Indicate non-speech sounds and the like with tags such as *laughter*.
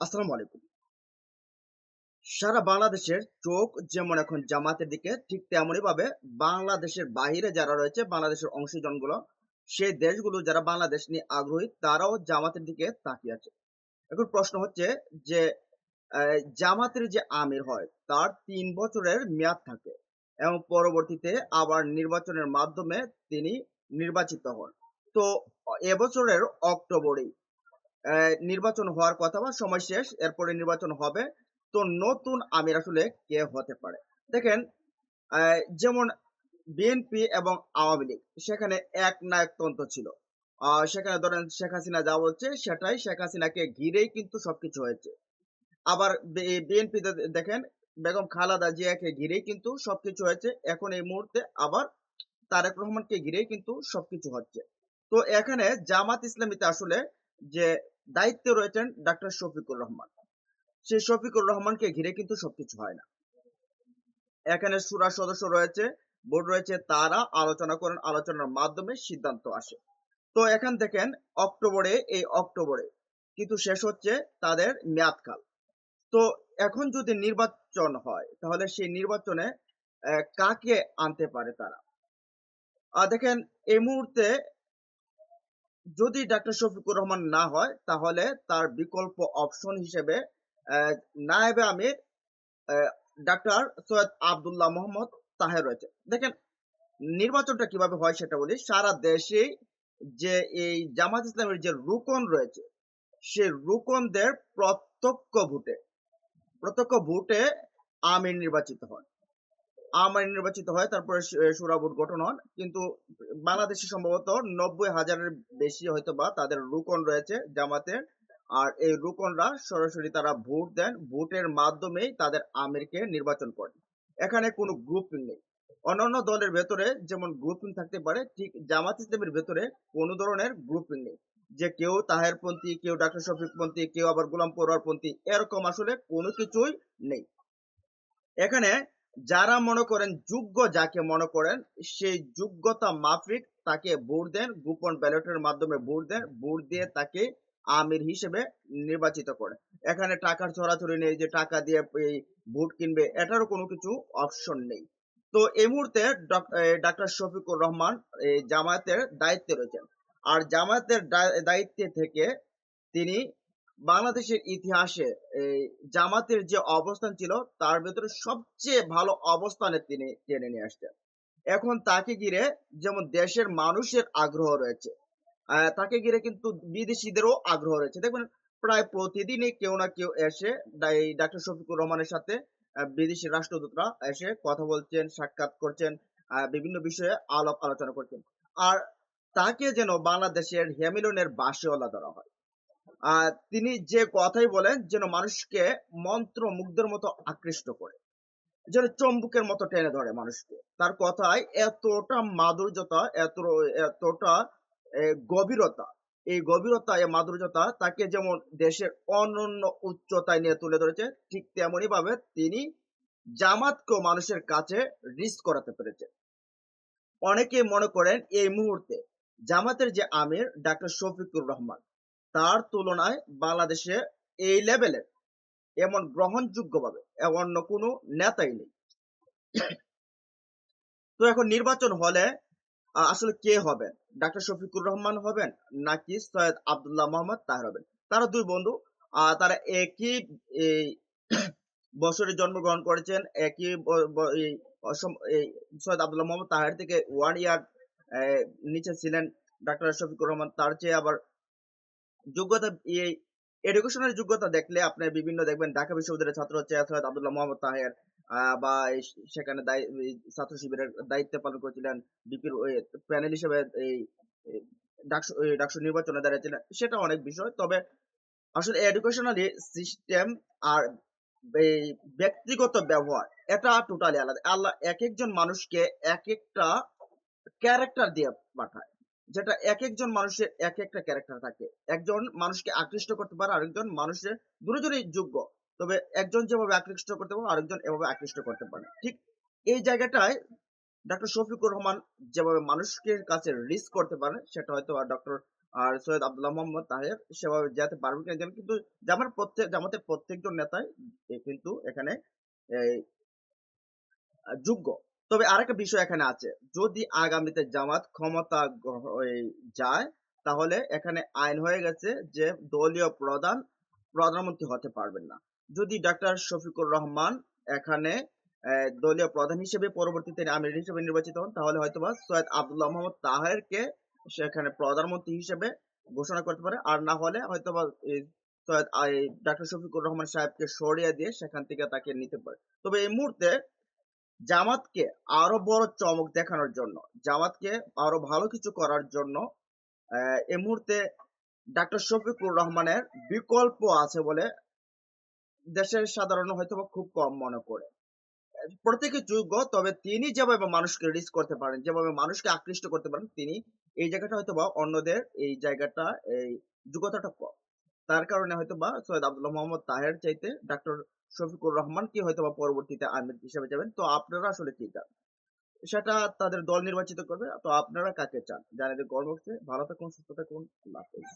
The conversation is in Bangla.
আসসালামু আলাইকুম। সারা বাংলাদেশের চোখ যেমন এখন জামাতের দিকে, ঠিক তেমনই ভাবে বাংলাদেশের বাইরে যারা রয়েছে, বাংলাদেশের অংশীজনগুলো, সেই দেশগুলো যারা বাংলাদেশ নিয়ে আগ্রহী, তারাও জামাতের দিকে তাকিয়ে আছে। এখন প্রশ্ন হচ্ছে যে জামাতের যে আমির হয়, তার তিন বছরের মেয়াদ থাকে এবং পরবর্তীতে আবার নির্বাচনের মাধ্যমে তিনি নির্বাচিত হন। তো এবছরের অক্টোবরেই নির্বাচন হওয়ার কথা বা সময় শেষ, এরপরে নির্বাচন হবে। তো নতুন আমির আসলে কে হতে পারে? দেখেন যেমন বিএনপি এবং আওয়ামী লীগ, সেখানে এক নায়কতন্ত্র ছিল। সেখানে ধরেন শেখ হাসিনা যা বলছে সেটাই শেখ হাসিনাকে ঘিরেই কিন্তু সবকিছু হয়েছে। আবার বিএনপি দেখেন, বেগম খালেদা জিয়াকে ঘিরেই কিন্তু সবকিছু হয়েছে। এখন এই মুহূর্তে আবার তারেক রহমানকে ঘিরেই কিন্তু সবকিছু হচ্ছে। তো এখানে জামাত ইসলামীতে আসলে যে দায়িত্বে রয়েছেন ডাক্তার শফিকুর রহমান। সেই শফিকুর রহমানকে ঘিরে কিন্তু সবকিছু হয় না। এখানে সুরা সদস্য রয়েছে, বোর্ড রয়েছে, তারা আলোচনা করেন, আলোচনার মাধ্যমে সিদ্ধান্ত আসে। তো এখান দেখেন, অক্টোবরে, এই অক্টোবরে কিন্তু শেষ হচ্ছে তাদের মেয়াদকাল। তো এখন যদি নির্বাচন হয়, তাহলে সেই নির্বাচনে কাকে আনতে পারে তারা? আর দেখেন, এই মুহূর্তে যদি ডাক্তার শফিকুর রহমান না হয়, তাহলে তার বিকল্প অপশন হিসেবে নায়েবে আমির ডাক্তার সৈয়দ আব্দুল্লাহ মোহাম্মদ তাহের রয়েছে। দেখেন, নির্বাচনটা কীভাবে হয় সেটা বলি। সারা দেশে যে এই জামাত ইসলামের যে রুকন রয়েছে, সে রুকনদের প্রত্যক্ষ ভোটে প্রত্যক্ষ ভোটে আমির নির্বাচিত হন। আমির নির্বাচিত হয়, তারপরে সুরা ভোট গঠন হন। কিন্তু বাংলাদেশে সম্ভবত নব্বই হাজারের বেশি হয়তো বা তাদের রুকন রয়েছে জামাতের। আর এই রুকনরা সরাসরি তারা ভোট দেন। ভোটের মাধ্যমেই তাদের আমিরকে নির্বাচন করেন। এখানে কোনো গ্রুপিং নেই। অন্যান্য দলের ভেতরে যেমন গ্রুপিং থাকতে পারে, ঠিক জামাত ইসলামের ভেতরে কোনো ধরনের গ্রুপিং নেই। যে কেউ তাহেরপন্থী, কেউ ডাক্তার শফিকপন্থী, কেউ আবার গোলাম পড়ুয়ারপন্থী এরকম আসলে কোনো কিছুই নেই। এখানে যারা মনে করেন যোগ্য যাকে মনে করেন, সেই যোগ্যতা মাফিক তাকে ভোট দেন, গোপন ব্যালটের মাধ্যমে ভোট দেন, ভোট দিয়ে তাকে আমির হিসেবে নির্বাচিত করে এখানে টাকার ছড়াছড়ি নেই যে টাকা দিয়ে এই ভোট কিনবে, এটারও কোনো কিছু অপশন নেই। তো এই মুহূর্তে ডাক্তার শফিকুর রহমান জামায়াতের দায়িত্বে রয়েছেন। আর জামায়াতের দায়িত্বে থেকে তিনি বাংলাদেশের ইতিহাসে, এই জামাতের যে অবস্থান ছিল, তার ভেতরে সবচেয়ে ভালো অবস্থানে তিনি টেনে নিয়ে আসছেন এখন তাকে ঘিরে যেমন দেশের মানুষের আগ্রহ রয়েছে তাকে ঘিরে কিন্তু বিদেশিদেরও আগ্রহ রয়েছে। দেখবেন প্রায় প্রতিদিনই কেউ না কেউ এসে ডাক্তার শফিকুর রহমানের সাথে বিদেশি রাষ্ট্রদূতরা এসে কথা বলছেন, সাক্ষাৎ করছেন বিভিন্ন বিষয়ে আলাপ আলোচনা করছেন। আর তাকে যেন বাংলাদেশের হেমিলনের বাসিওয়ালা ধরা হয়। তিনি যে কথাই বলেন যেন মানুষকে মন্ত্র মুগ্ধের মতো আকৃষ্ট করে, যেন চম্বুকের মতো টেনে ধরে মানুষকে। তার কথায় এতটা মাধুর্যতা, এত, এতটা গভীরতা, এই গভীরতা, এই মাধুর্যতা তাকে যেমন দেশের অনন্য উচ্চতায় নিয়ে তুলে ধরেছে, ঠিক তেমনি ভাবে তিনি জামাতকেও মানুষের কাছে রিচ করাতে পেরেছে অনেকে মনে করেন এই মুহূর্তে জামাতের যে আমির, ডাক্তার শফিকুর রহমান তার তুলনায় বাংলাদেশে এই লেভেলের এমন গ্রহণযোগ্য ভাবে অন্য কোনো নেতাই নেই। তো এখন নির্বাচন হলে আসলে কে হবেন? ডাক্তার শফিকুর রহমান হবেন নাকি সৈয়দ আব্দুল্লাহ মোহাম্মদ তাহের হবেন? তারা দুই বন্ধু তারা একই *clears throat* বছরে জন্মগ্রহণ করেছেন, একই সৈয়দ আব্দুল্লাহ মোহাম্মদ তাহের থেকে ওয়ান ইয়ার নিচে ছিলেন। ডাক্তার শফিকুর রহমান তার চেয়ে আবার যোগ্যতা এই এডুকেশনের যোগ্যতা দেখলে আপনি বিভিন্ন দেখবেন ঢাকা বিশ্ববিদ্যালয়ের ছাত্র হচ্ছে সৈয়দ আব্দুল্লাহ মোহাম্মদ তাহের বা সেখানে ছাত্র শিবিরের দায়িত্ব পালন করেছিলেন বিপির প্যানেল হিসেবে এই ডাকসু নির্বাচনে দাঁড়িয়েছিলেন, সেটা অনেক বিষয়। তবে আসলে এডুকেশনালি সিস্টেম আর এই ব্যক্তিগত ব্যবহার, এটা টোটালি আলাদা। আল্লাহ এক একজন মানুষকে এক একটা ক্যারেক্টার দিয়ে পাঠায়। যেটা এক একজন মানুষের এক একটা ক্যারেক্টার থাকে। একজন মানুষকে আকৃষ্ট করতে পারে, আরেকজন মানুষের দুজনেই যোগ্য। তবে একজন যেভাবে আকৃষ্ট করতে পারে আরেকজন এভাবে আকৃষ্ট করতে পারে ঠিক এই জায়গাটায় ডক্টর শফিকুর রহমান যেভাবে মানুষকে কাছে রিচ করতে পারে, সেটা হয়তো আর ডক্টর আর সৈয়দ আব্দুল্লাহ মোহাম্মদ তাহের সেভাবে যেতে পারবেন কিনা কিন্তু জামার প্রত্যেক, জামাতের প্রত্যেকজন নেতাই কিন্তু এখানে এই যোগ্য। তবে আরেকটা বিষয় এখানে আছে। যদি আগামীতে জামাত ক্ষমতা যায়, তাহলে এখানে আইন হয়ে গেছে যে দলীয় প্রধান, প্রধানমন্ত্রী হতে পারবেন না। যদি ডাক্তার শফিকুর রহমান এখানে দলীয় প্রধান হিসেবে পরবর্তীতে আমির হিসেবে নির্বাচিত হন, তাহলে হয়তোবা সৈয়দ আব্দুল্লাহ মোহাম্মদ তাহেরকে সেখানে প্রধানমন্ত্রী হিসেবে ঘোষণা করতে পারে। আর না হলে হয়তোবা এই সৈয়দ ডাক্তার শফিকুর রহমান সাহেবকে সরিয়ে দিয়ে সেখান থেকে তাকে নিতে পারে। তবে এই মুহূর্তে জামাতকে আরও বড় চমক দেখানোর জন্য, জামাতকে আরও ভালো কিছু করার জন্য এই মুহূর্তে ডাক্তার শফিকুর রহমানের বিকল্প আছে বলে দেশের সাধারণ হয়তোবা খুব কম মনে করে। প্রত্যেকে যোগ্য তবে তিনি যেভাবে মানুষকে রিচ করতে পারেন, যেভাবে মানুষকে আকৃষ্ট করতে পারেন তিনি এই জায়গাটা হয়তোবা অন্যদের এই জায়গাটা এই যোগ্যতাটা কম। তার কারণে হয়তো বা সৈয়দ আব্দুল্লাহ মোহাম্মদ তাহের চাইতে ডাক্তার শফিকুর রহমান কি হয়তো বা পরবর্তীতে আমির হিসেবে যাবেন। তো আপনারা আসলে কি চান? সেটা তাদের দল নির্বাচিত করবে। তো আপনারা কাকে চান? জানাতে বক্সে। ভালো থাকুন, সুস্থ থাকুন। আল্লাহ হাফেজ।